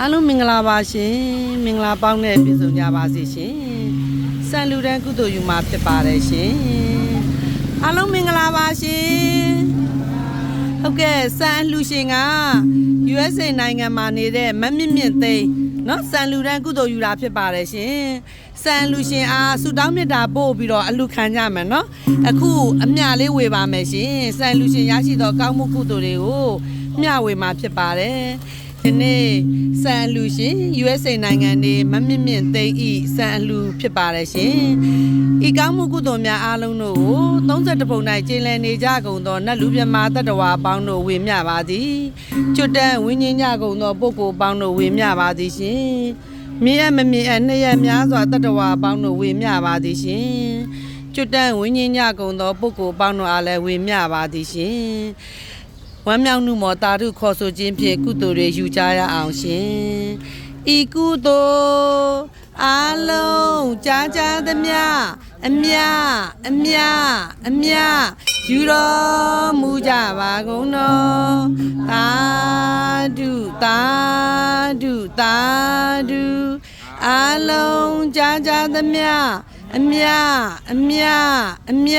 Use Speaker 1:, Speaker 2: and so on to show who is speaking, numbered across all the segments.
Speaker 1: အားလုံးမင်္ဂလာပါရှင်မင်္ဂလာပေါင်းနဲ့ပြည့်စုံကြပါစေရှင်စံလူတန်းကုသိုလ်ယူမှာဖြစ်ပါတယ်ရှင်အားလုံးမင်္ဂလာပါရှင်ဟုတ်ကဲ့စံလူရှင်က USA နိုင်ငံမှာနေတဲ့မမြင့်မြင့်သိန်းနော်စံလူတန်းကုသိုလ်ယူတာဖြစ်ပါတယ်ရှင်စံလူရှင်အားဆူတောင်းမြတ်တာပို့ပြီးတော့အလူခံကြမယ်နော်အခုအမျှလေးဝေပါမယ်ရှင်စံလူရှင်ရရှိသောကောင်းမှုကုသိုလ်တွေကိုမျှဝေမှာဖြစ်ပါတယ် ဒီနေ့စံအလူရှင် USA နိုင်ငံနေမမြင့်မြင့်သိန်းဤစံအလူဖြစ်ပါတယ်ရှင်ဤကောင်းမှုကုသိုလ်များအားလုံးတို့ကို32ပုံ၌ကျင်းလည်နေကြကုန်သောနတ်လူမြမာတတ္တဝါအပေါင်းတို့ဝေမျှပါသည်ကျွတ်တန်းဝိညာဉ်ညကုန်သောပုဂ္ဂိုလ်အပေါင်းတို့ဝေမျှပါသည်ရှင်မြင်ရမမြင်အနှစ်ရက်များစွာတတ္တဝါအပေါင်းတို့ဝေမျှပါသည်ရှင်ကျွတ်တန်းဝိညာဉ်ညကုန်သောပုဂ္ဂိုလ်အပေါင်းတို့အားလည်းဝေမျှပါသည်ရှင် ဝမ်းမြောက်မှုမောတာရုခေါ်ဆိုခြင်းဖြင့်ကုသိုလ်တွေယူကြရအောင်ရှင်ဤကုသိုလ်အလုံးကြားကြားသမျှအမြအမြအမြယူတော်မူကြပါကုန်တော်သာဓုသာဓုသာဓုအလုံးကြားကြားသမျှအမြအမြအမြ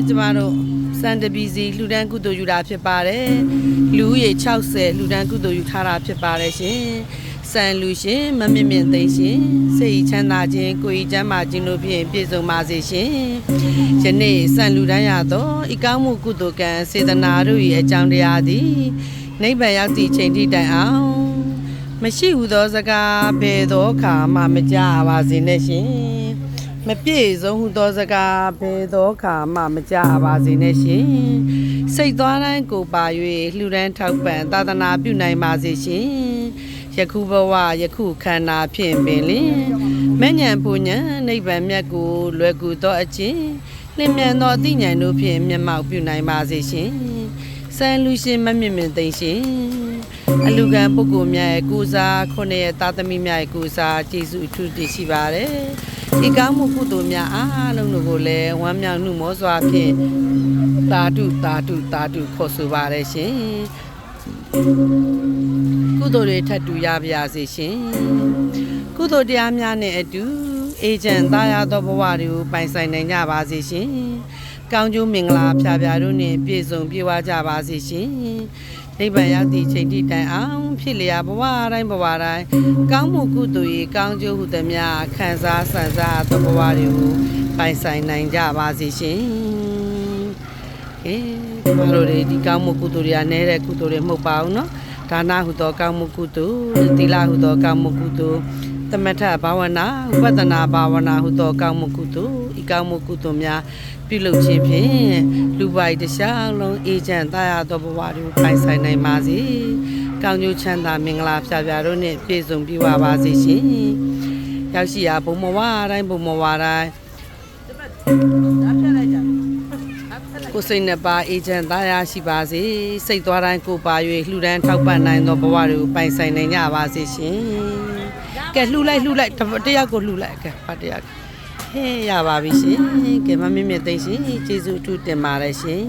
Speaker 1: ကဲကျမတို့စံတပီစီလှူဒန်းကုသိုလ်ယူတာဖြစ်ပါတယ်လူဦးရေ60လှူဒန်းကုသိုလ်ယူထားတာဖြစ်ပါတယ်ရှင်စံလူရှင်မမြင့်မြင့်သိမ်းရှင်စိတ်ချမ်းသာခြင်းကိုယ်ဤချမ်းသာခြင်းတို့ဖြင့်ပြည့်စုံပါစေရှင်ယနေ့စံလူတန်းရသောဤကောင်းမှုကုသိုလ်ကံစေတနာတို့၏အကြောင်းတရားသည်နိဗ္ဗာန်ရောက်သည့်ချိန်ထိတိုင်အောင်မရှိဟုသောစကားဘယ်သောအခါမှမကြပါစေနဲ့ရှင် မပြည့်စုံဟုသောစကားဘယ်သောအခါမှမကြပါစေနဲ့ရှင်စိတ်သွားတိုင်းကိုပါ၍လှူဒန်းထောက်ပံ့သာသနာပြုနိုင်ပါစေရှင်ယခုဘဝယခုခန္ဓာဖြင့်ပင်လင်မဲ့ညံပူညံနိဗ္ဗာန်မြတ်ကိုလွယ်ကူသောအခြင်းလင်းမြန်သောအသိဉာဏ်တို့ဖြင့်မျက်မှောက်ပြုနိုင်ပါစေရှင်စံလူရှင်မမြင့်မြင့်သိမ့်ရှင်အလူကံပုဂ္ဂိုလ်များရဲ့ကိုးစားခုနှစ်ရဲ့သားသမီးများရဲ့ကိုးစားကျေးဇူးအထူးတည်ရှိပါတယ် ဒီကောင်းမှုကုသိုလ်များအားလုံးတို့ကိုလည်းဝမ်းမြောက်နှုမောစွာဖြင့်တာတုတာတုတာတုခေါ်ဆိုပါရရှင်ကုသိုလ်တွေထပ်တူရပါစေရှင်ကုသိုလ်တရားများနဲ့အတူအေဂျင့်သားရသောဘဝတွေကိုပိုင်ဆိုင်နိုင်ကြပါစေရှင်ကောင်းကျိုးမင်္ဂလာဖျားဖျားတို့နဲ့ပြည့်စုံပြည့်ဝကြပါစေရှင် နိဗ္ဗာန်ရောက်သည့်အချိန်ထိတိုင်အောင်ဖြစ်လျာဘဝတိုင်းဘဝတိုင်းကောင်းမှုကုသိုလ်ရေးကောင်းကျိုးဟုသမျှခံစားဆန်စားသောဘဝတွေကိုပိုင်ဆိုင်နိုင်ကြပါစေရှင်။ကဲဒီမှာတို့ဒီကောင်းမှုကုသိုလ်တွေကနဲတဲ့ကုသိုလ်တွေမဟုတ်ပါဘူးနော်။ဒါနဟုသောကောင်းမှုကုသိုလ်၊သီလဟုသောကောင်းမှုကုသိုလ်၊သမထဘာဝနာ၊ဥပဒနာဘာဝနာဟုသောကောင်းမှုကုသိုလ် ကောင်းမှုကုသိုလ်များပြုလုပ်ခြင်းဖြင့်လူပိုက်တစ်ခြားလုံးအေဂျင့်သားရသောဘဝတွေကိုပိုင်ဆိုင်နိုင်ပါစေ။ကောင်းကျိုးချမ်းသာမင်္ဂလာဖြာဖြာတို့နှင့်ပြည့်စုံပြည့်ဝပါစေရှင်။ရောက်ရှိရာဘုံမဝတိုင်းဘုံမဝတိုင်းကိုယ်စိတ်နှစ်ပါးအေဂျင့်သားရရှိပါစေ။စိတ်သွားတိုင်းကိုယ်ပါ၍လှူဒန်းထောက်ပံ့နိုင်သောဘဝတွေကိုပိုင်ဆိုင်နိုင်ကြပါစေရှင်။ကဲလှူလိုက်လှူလိုက်တစ်တစ်ယောက်ကိုလှူလိုက်ကဲပါတစ်ယောက် ဟဲ့ရပါပြီရှင်ကဲမမင်းမြတ်သိရှင်ကျေးဇူးအထူးတင်ပါတယ်ရှင်